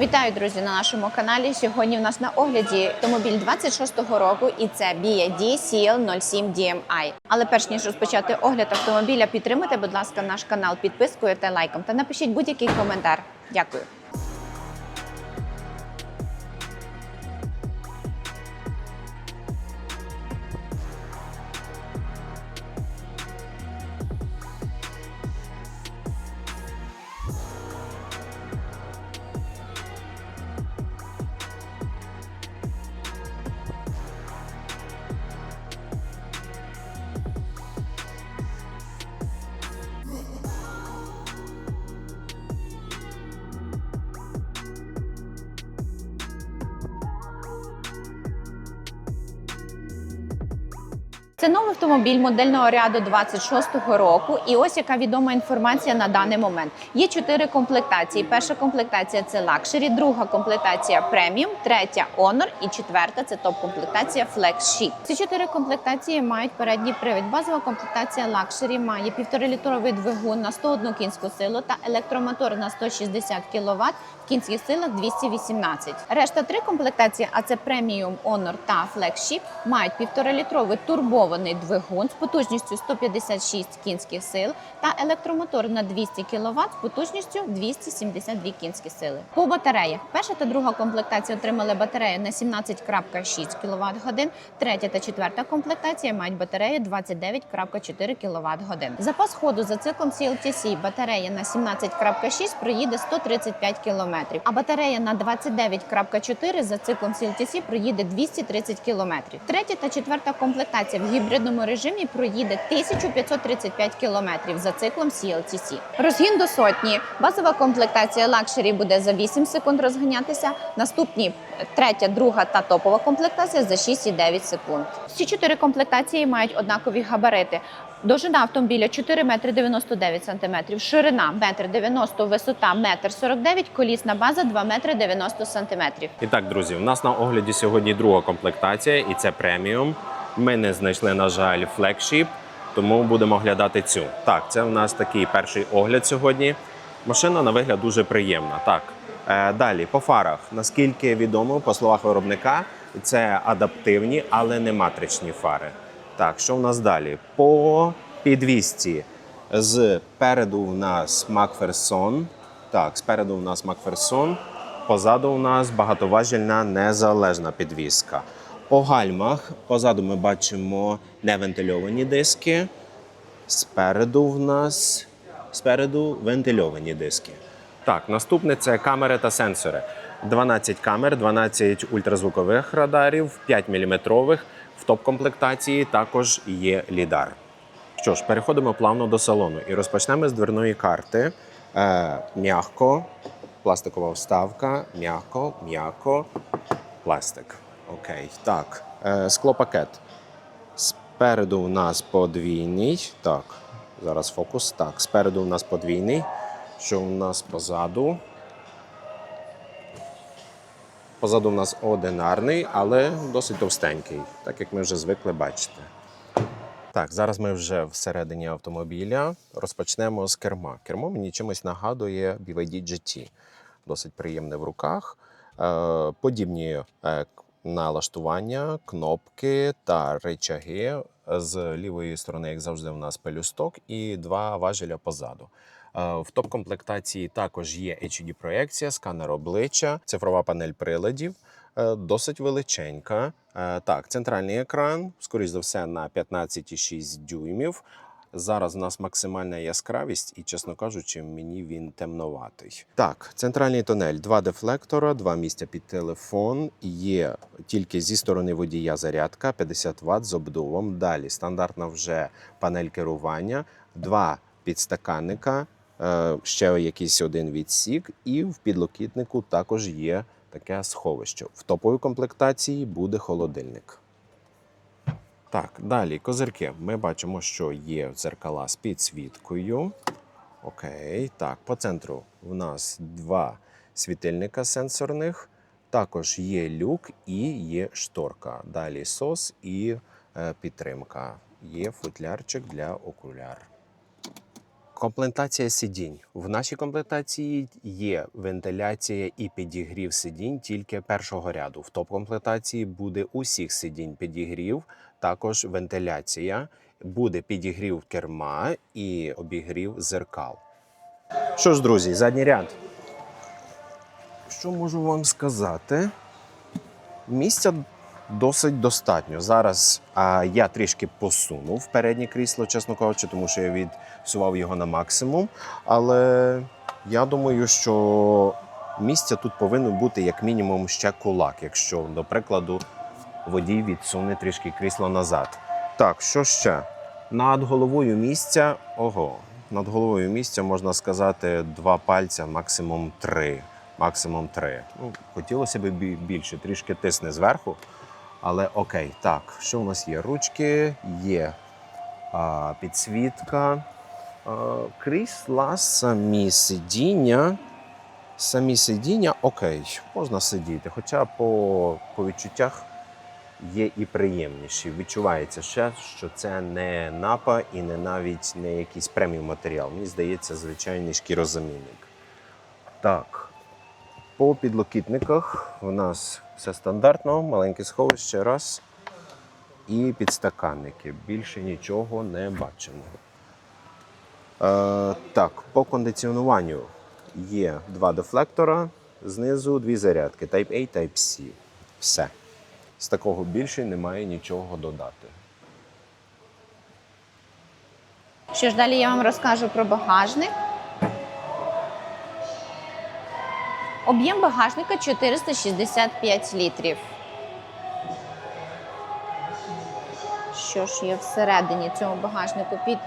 Вітаю, друзі, на нашому каналі. Сьогодні в нас на огляді автомобіль 26-го року, і це BYD CL07 DMI. Але перш ніж розпочати огляд автомобіля, підтримайте, будь ласка, наш канал підпискою та лайком та напишіть будь-який коментар. Дякую. Це новий автомобіль модельного ряду 26-го року. І ось яка відома інформація на даний момент. Є чотири комплектації. Перша комплектація це лакшері, друга комплектація преміум, третя Honor і четверта це топ-комплектація Flex Chic. Ці чотири комплектації мають передній привід. Базова комплектація лакшері має 1,5-літровий двигун на 101 кінську силу та електромотор на 160 кВт в кінських силах 218. Решта три комплектації, а це преміум Honor та Flex Chic, мають 1,5-літровий турбований двигун з потужністю 156 кінських сил та електромотор на 200 кВт з потужністю 272 кінські сили. По батареях перша та друга комплектація отримали батарею на 17,6 кВт годин. Третя та четверта комплектація мають батарею 29,4 кВт годин. Запас ходу за циклом CLTC батарея на 17,6 проїде 135 км, а батарея на 29,4 за циклом CLTC проїде 230 км. Третя та четверта комплектація в гібридному режимі проїде 1535 км за циклом CLTC. Розгін до сотні. Базова комплектація лакшері буде за 8 секунд розганятися. Наступні е, третя, друга та топова комплектація за 6,9 секунд. Всі чотири комплектації мають однакові габарити. Довжина автомобіля 4 метри 99 сантиметрів, ширина 1 90 висота 1 49 колісна база 2 метри 90 сантиметрів. І так, друзі, у нас на огляді сьогодні друга комплектація, і це преміум. Ми не знайшли, на жаль, флекшіп, тому будемо оглядати цю. Так, це у нас такий перший огляд сьогодні. Машина на вигляд дуже приємна. Так. Е, далі, по фарах. Наскільки відомо, по словах виробника, це адаптивні, але не матричні фари. Так, що в нас далі? По підвісці. Зпереду у нас Макферсон. Так, спереду у нас Макферсон. Позаду у нас багатоважільна незалежна підвіска. По гальмах позаду ми бачимо невентильовані диски. Спереду в нас спереду вентильовані диски. Так, наступне це камери та сенсори. 12 камер, 12 ультразвукових радарів, 5 мм. В топ-комплектації також є лідар. Що ж, переходимо плавно до салону і розпочнемо з дверної карти. Е, м'яко, пластикова вставка, м'яко, м'яко, пластик. Окей, так. Е, склопакет. Спереду у нас подвійний. Так, зараз фокус. Так, спереду у нас подвійний. Що у нас позаду? Позаду у нас одинарний, але досить товстенький, так як ми вже звикли бачити. Так, зараз ми вже всередині автомобіля. Розпочнемо з керма. Кермо мені чимось нагадує BYD GT. Досить приємне в руках. Е, Подібні е, налаштування, кнопки та рычаги. З лівої сторони, як завжди, у нас пелюсток і два важеля позаду. Е, В топ-комплектації також є HUD-проекція, сканер обличчя, цифрова панель приладів, е, досить величенька. Е, Так, центральний екран, скоріш за все, на 15,6 дюймів. Зараз у нас максимальна яскравість, і, чесно кажучи, мені він темноватий. Так, центральний тунель, два дефлектора, два місця під телефон. Є тільки зі сторони водія зарядка 50 Вт з обдувом. Далі стандартна вже панель керування, два підстаканника, е, ще якийсь один відсік, і в підлокітнику також є таке сховище. В топовій комплектації буде холодильник. Так, далі козирки. Ми бачимо, що є дзеркала з підсвіткою. Окей, так, по центру в нас два світильника сенсорних. Також є люк і є шторка. Далі сос і е, підтримка. Є футлярчик для окуляр. Комплектація сидінь. В нашій комплектації є вентиляція і підігрів сидінь тільки першого ряду. В топ-комплектації буде усіх сидінь підігрів, також вентиляція, буде підігрів керма і обігрів зеркал. Що ж, друзі, задній ряд. Що можу вам сказати? Місця досить достатньо. Зараз а, я трішки посунув переднє крісло, чесно кажучи, тому що я відсував його на максимум. Але я думаю, що місця тут повинно бути як мінімум ще кулак, якщо, до прикладу, водій відсуне трішки крісло назад. Так, що ще? Над головою місця, ого, над головою місця можна сказати два пальця, максимум три. Максимум три. Ну, хотілося б більше, трішки тисне зверху. Але окей, так, що у нас є? Ручки, є а, підсвітка, а, крісла, самі сидіння. Самі сидіння, окей, можна сидіти. Хоча по, по відчуттях є і приємніші. Відчувається ще, що це не напа і не навіть не якийсь преміум матеріал. Мені здається, звичайний шкірозамінник. Так, по підлокітниках у нас все стандартно, маленьке сховище раз. І підстаканники. Більше нічого не бачимо. Е, так, по кондиціонуванню є два дефлектора, знизу дві зарядки Type A, Type C. Все. З такого більше немає нічого додати. Що ж далі я вам розкажу про багажник. Об'єм багажника 465 літрів. Що ж є всередині цього багажнику під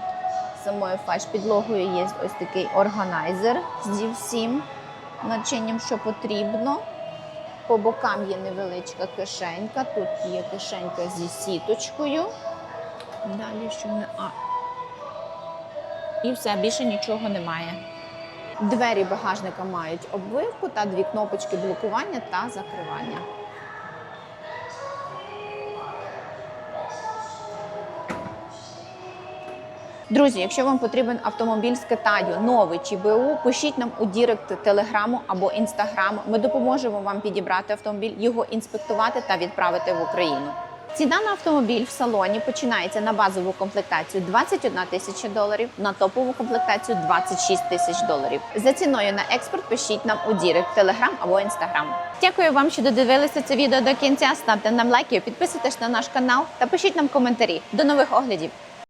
самою фальш-підлогою є ось такий органайзер з DIV-7 начинням, що потрібно. По бокам є невеличка кишенька. Тут є кишенька зі сіточкою. Далі що не. А, і все, більше нічого немає. Двері багажника мають обвивку та дві кнопочки блокування та закривання. Друзі, якщо вам потрібен автомобіль з Китаю, новий чи БУ, пишіть нам у Дірект Телеграму або Інстаграму. Ми допоможемо вам підібрати автомобіль, його інспектувати та відправити в Україну. Ціна на автомобіль в салоні починається на базову комплектацію 21 тисяча доларів, на топову комплектацію 26 тисяч доларів. За ціною на експорт пишіть нам у Дірект, Телеграм або Інстаграм. Дякую вам, що додивилися це відео до кінця. Ставте нам лайки, підписуйтесь на наш канал та пишіть нам коментарі. До нових оглядів.